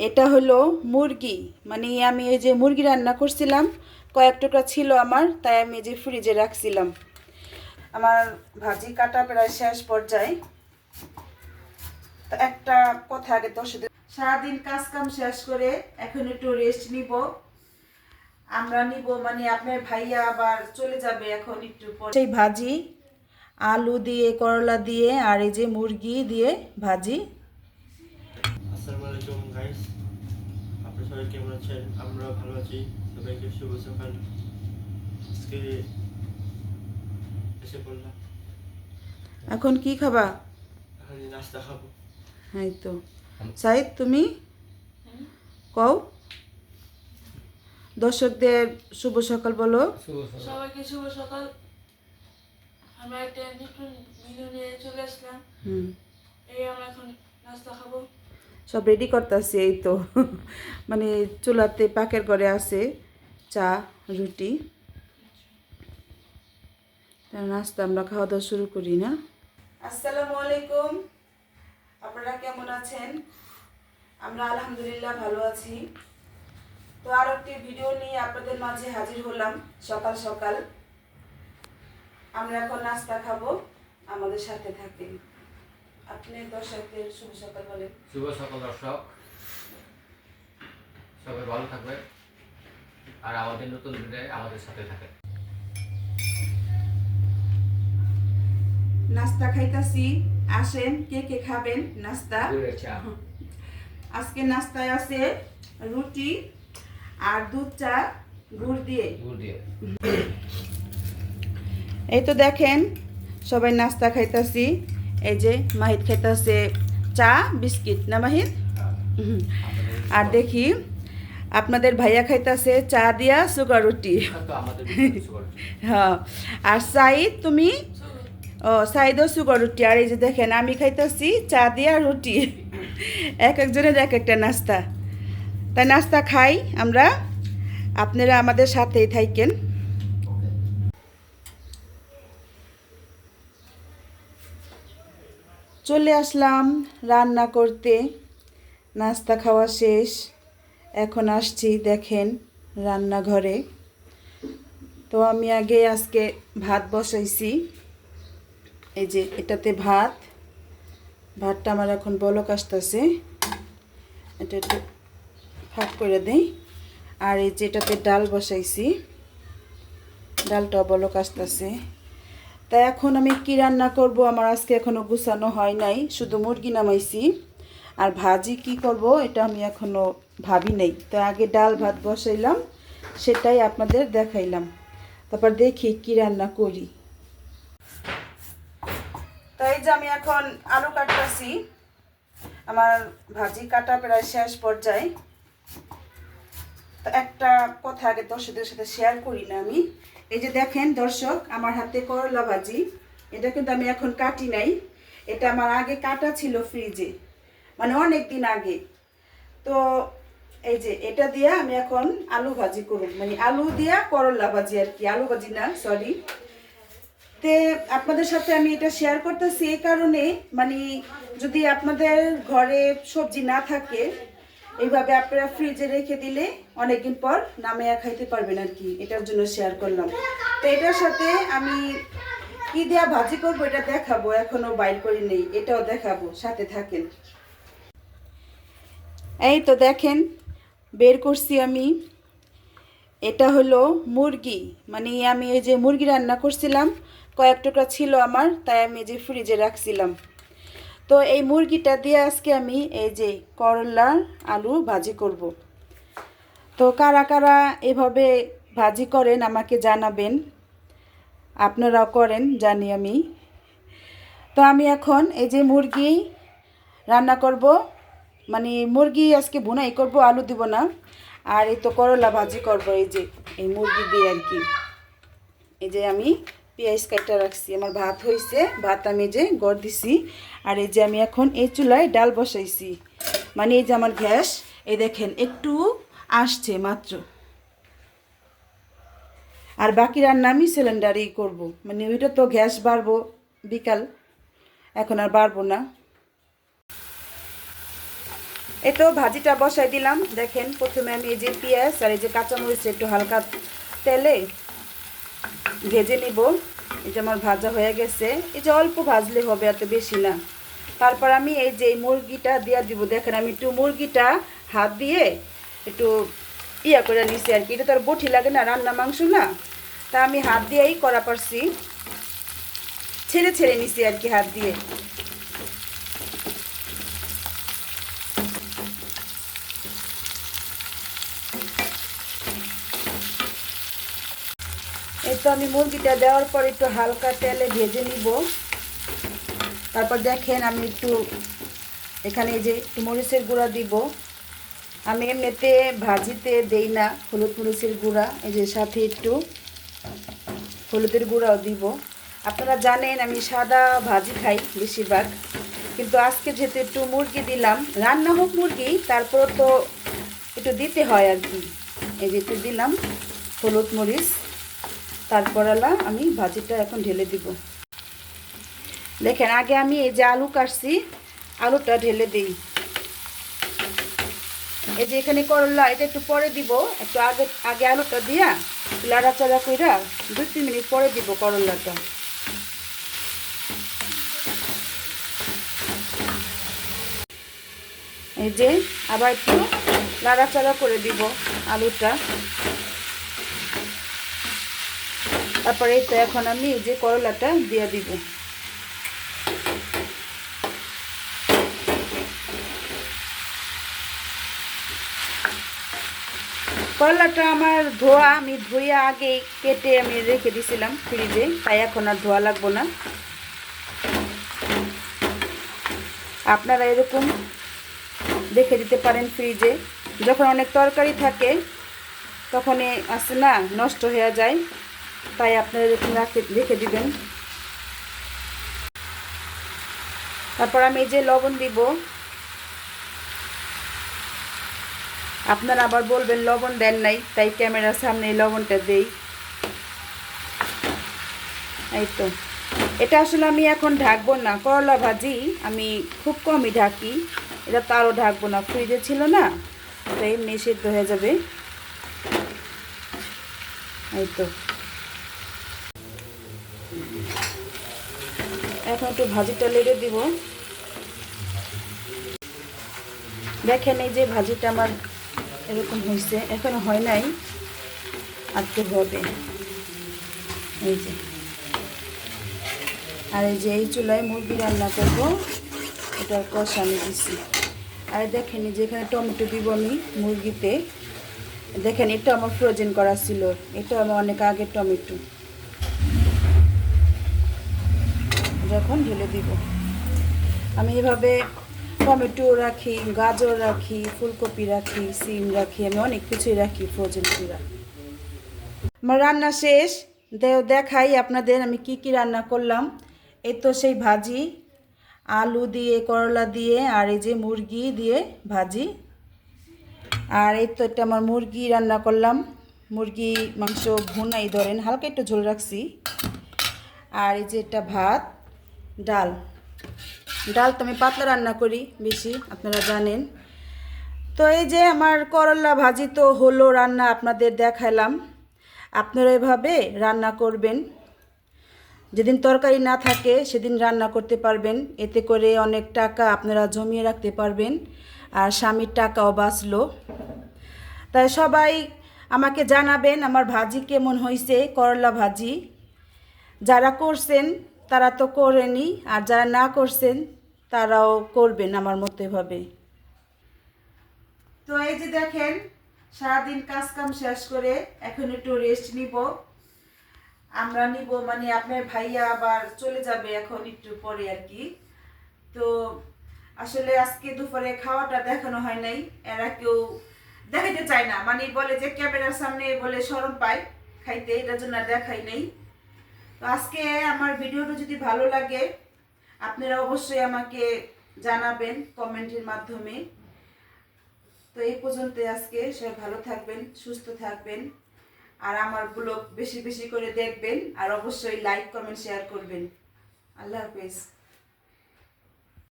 এটা হলো মুরগি। মানে আমি এই যে মুরগি রান্না করছিলাম, কয়েক টুকরা ছিল আমার, তাই আমি যে ফ্রিজে রাখছিলাম। আমার ভাজি কাটা প্রায় শেষ পর্যায়ে। তো একটা কথা আগে তোর সাথে সারাদিন কাজ কাম শেষ করে এখন একটু রেস্ট নিব। আমরা নিব মানে আপনার ভাইয়া আবার চলে যাবে এখন একটু পর। সেই ভাজি, আলু দিয়ে, করলা দিয়ে, আর এই যে মুরগি দিয়ে ভাজি আসসালামু আলাইকুম গাইস আপনারা সবাই কেমন আছেন? আমরা ভালো আছি। সবাইকে শুভ সকাল। আজকে এসে পড়লাম। এখন কি খাবা? এখন নাস্তা খাব। এই তো। সাইদ তুমি? কও। দর্শকদের শুভ সকাল বলো। সবাইকে শুভ সকাল। আমরা একটা নতুন ভিডিও নিয়ে চলে আসলাম। হুম। এই আমরা এখন নাস্তা খাব। সব রেডি করতেছি, এই তো। মানে চুলাতে পাকের ঘরে আছে চা, রুটি। নাস্তা আমরা খাওয়া দাওয়া শুরু করি, না? আসসালামু আলাইকুম। আপনারা কেমন আছেন? আমরা আলহামদুলিল্লাহ ভালো আছি। তো আর একটি ভিডিও নিয়ে আপনাদের মাঝে হাজির হলাম সকাল সকাল। আমরা এখন নাস্তা খাব, আমাদের সাথে থাকেন। আপনি দর্শকদের শুভ সকাল বলেন। শুভ সকাল দর্শক। সবাই ভালো থাকবে আর আমাদের নতুন ভিডিও আমাদের সাথে থাকে নাস্তা খাইতাছি। আসেন কে কে খাবেন? নাস্তা? আজকে নাস্তায় আছে রুটি আর দুধ চা গুড় দিয়ে। গুড় দিয়ে। এই তো দেখেন সবাই নাস্তা খাইতাছি। এই যে মাহিদ খাইতাছে চা বিস্কিট না হুম। আর দেখি আপনাদের ভাইয়া খাইতাছে চা দিয়া সুগার রুটি। হ্যাঁ। আর সাইদ তুমি? ও সাইদও সুগার রুটি। আর এই যে দেখেন আমি খাইতেছি চা দিয়া রুটি। এক একজনের এক একটা নাস্তা। তাই নাস্তা খাই আমরা। আপনারা আমাদের সাথেই থাকেন চলে আসলাম রান্না করতে। নাস্তা খাওয়া শেষ। এখন আসছি দেখেন রান্নাঘরে। তো আমি আগে আজকে ভাত বসাইছি। এই যে এটাতে ভাত। ভাতটা আমার এখন বলক আসতেছে। এটা একটু ফাঁক করে দেই। আর এই যে এটাতে ডাল বসাইছি। ডালটা বলক আসতেছে। তা এখন আমি কি রান্না করব? আমার আজকে এখনও গুছানো হয় নাই, শুধু মুরগি নামাইছি। আর ভাজি কি করব এটা আমি এখনও ভাবি নাই। তো আগে ডাল ভাত বসাইলাম, সেটাই আপনাদের দেখাইলাম। তারপর দেখি কি রান্না করি। তো এই যে আমি এখন আলু কাটতেছি। আমার ভাজি কাটা প্রায় শেষ পর্যায়ে। একটা কথা আগে দর্শকদের সাথে শেয়ার করি না আমি। এই যে দেখেন দর্শক, আমার হাতে করলা ভাজি। এটা কিন্তু আমি এখন কাটি নাই। এটা আমার আগে কাটা ছিল ফ্রিজে মানে অনেক দিন আগে। তো এই যে এটা দিয়ে আমি এখন আলু ভাজি করব মানে আলু দিয়া করলা ভাজি আর কি, আলু ভাজি না সরি তে আপনাদের সাথে আমি এটা শেয়ার করতেছি এই কারণে মানে যদি আপনাদের ঘরে সবজি না থাকে এইভাবে আপনারা ফ্রিজে রেখে দিলে অনেকদিন পর নামিয়ে খাইতে পারবেন আর কি। এটার জন্য শেয়ার করলাম। তো এটার সাথে আমি কি দেয়া ভাজি করব এটা দেখাবো, এখনও বাইর করি নেই, এটাও দেখাবো, সাথে থাকেন। এই তো দেখেন, বের করছি আমি। এটা হলো মুরগি মানে আমি এই যে মুরগি রান্না করছিলাম, কয়েক টুকরা ছিল আমার, তাই আমি যে ফ্রিজে রাখছিলাম। তো এই মুরগিটা দিয়ে আজকে আমি এই যে করলা, আলু ভাজি করব। তো কারা কারা এভাবে ভাজি করেন আমাকে জানাবেন। আপনারাও করেন, জানি আমি। তো আমি এখন এই যে মুরগি রান্না করব। মানে মুরগি আজকে ভুনাই করব, আলু দিব না। আর এই তো করলা ভাজি করব, এই যে, এই মুরগি দিয়ে আর কি। এই যে আমি পেঁয়াজ কাটা রাখছি। আমার ভাত হয়েছে ভাত আমি যে গড় দিছি। আর এই যে আমি এখন এই চুলায় ডাল বসাইছি। মানে এই যে আমার গ্যাস, এই দেখেন একটু আসছে মাত্র। আর বাকি রান্না আমি সিলিন্ডারেই করব। মানে ওইটা তো গ্যাস বাড়বো বিকাল। এখন আর বাড়বো না। এই তো ভাজিটা বসাই দিলাম। দেখেন প্রথমে আমি এই যে পেঁয়াজ আর এই যে কাঁচামরিচ একটু হালকা তেলে ভেজে নিব। এই যে আমার ভাজা হয়ে গেছে। এই যে অল্প ভাজলে হবে, এত বেশি না। তারপর আমি এই যে মুরগিটা দিয়া দিব। দেখেন আমি একটু মুরগিটা হাত দিয়ে একটু ইয়া করে নিছি আর কি। এটা তো আর বটি লাগে না, রান্না মাংস না। তা আমি হাত দিয়েই করা পারছি। ছেড়ে ছেড়ে নিছি আর কি হাত দিয়ে। তো আমি মুরগিটা দেওয়ার পর একটু হালকা তেলে ভেজে নিব। তারপর দেখেন আমি একটু এখানে যে একটু মরিচের গুঁড়া দিব। আমি এমনিতে ভাজিতে দেই না হলুদ মরিচের গুঁড়া, এই যে সাথে একটু হলুদের গুঁড়াও দিব। আপনারা জানেন আমি সাদা ভাজি খাই বেশিরভাগ, কিন্তু আজকে যেহেতু একটু মুরগি দিলাম, রান্না হোক মুরগি তারপর তো একটু দিতে হয় আর কি। এই যে একটু দিলাম হলুদ মরিচ। তারপর আলা আমি ভাজিটা এখন ঢেলে দিব। দেখেন, আগে আমি এই যে আলু কাটছি, আলুটা ঢেলে দিই। এই যে এখানে করলা, এটা একটু পরে দিব, একটু আগে আগে আলুটা দিয়া লাড়াচাড়া কইরা দুই, তিন মিনিট পরে দিব করলাটা। এই যে আবার একটু লাড়াচাড়া করে দিব আলুটা। তারপরে তো এখন আমি যে করলাটা দিয়ে দিব। করলাটা আমার ধোয়া আমি ধুয়ে আগে কেটে আমি রেখে দিয়েছিলাম ফ্রিজে, তাই এখন আর ধোয়া লাগবো না। আপনারা এরকম দেখে দিতে পারেন ফ্রিজে। যখন অনেক তরকারি থাকে তখন এ আসে না, নষ্ট হয়ে যায়। তাই আপনারা এরকম রাখে, রেখে দিবেন। তারপর আমি এই যে লবণ দিব। আপনারা আবার বলবেন, লবণ দেন নাই, তাই ক্যামেরার সামনে এই লবণটা দেই। এই তো। এটা আসলে আমি এখন ঢাকবো না, করলা ভাজি, আমি খুব কমই ঢাকি। এটা তারও ঢাকবো না, ফ্রিজে ছিল না, তাই এমনি সেদ্ধ হয়ে যাবে। এই তো। এখন একটু ভাজিটা লেগে দিব। দেখেন এই যে ভাজিটা আমার এরকম হয়েছে, এখনও হয় নাই আজকে হবে। এই যে। আর এই যে এই চুলায় মুরগি রান্না করব এটার কষা আমি দিচ্ছি আর দেখেন এই যে এখানে টমেটো দিব আমি মুরগিতে। দেখেন এটা আমার ফ্রোজেন করা ছিল, এটা আমার অনেক আগের টমেটো। যখন ঢেলে দিব। আমি এভাবে টমেটো রাখি, গাজর রাখি, ফুলকপি রাখি, সিম রাখি, আমি অনেক কিছুই রাখি ফ্রোজেন পুরা। আমার রান্না শেষ। দেখাই আপনাদের আমি কি কি রান্না করলাম। এই তো সেই ভাজি, আলু দিয়ে, করলা দিয়ে, আর এই যে মুরগি দিয়ে ভাজি। আর এই তো এটা আমার মুরগি রান্না করলাম। মুরগি, মাংস, ভুনাই ধরেন, হালকা একটু ঝোল রাখছি। আর এই যে এটা ভাত ডাল। ডাল তো আমি পাতলা রান্না করি বেশি, আপনারা জানেন। তো এই যে আমার করলা ভাজি তো হলো রান্না আপনাদের দেখালাম আপনারা এভাবে রান্না করবেন। যেদিন তরকারি না থাকে সেদিন রান্না করতে পারবেন। এতে করে অনেক টাকা আপনারা জমিয়ে রাখতে পারবেন আর স্বামীর টাকাও বাঁচলো। তাই সবাই আমাকে জানাবেন আমার ভাজি কেমন হয়েছে করলা ভাজি। যারা করছেন তারা তো করেনি, আর যারা না করছেন, তারাও করবেন আমার মতো এভাবে। তো এই যে দেখেন, সারাদিন কাজ কাম শেষ করে এখন একটু রেস্ট নিব। আমরা নিব মানে আপনার ভাইয়া আবার চলে যাবে এখন একটু পরে আর কি। তো আসলে আজকে দুপুরে খাওয়াটা দেখানো হয় নাই, এরা কেউ দেখাইতে চায় না। মানে বলে যে ক্যামেরার সামনে বলে শরম পায়, খাইতে, এটার জন্য দেখাই নাই। তো আজকে আমার ভিডিওটা যদি ভালো লাগে, আপনারা অবশ্যই আমাকে জানাবেন কমেন্টের মাধ্যমে। তো এই পর্যন্ত আজকে সবাই ভালো থাকবেন, সুস্থ থাকবেন, আর আমার ব্লগ বেশি বেশি করে দেখবেন, আর অবশ্যই লাইক কমেন্ট শেয়ার করবেন। আল্লাহ হাফেজ।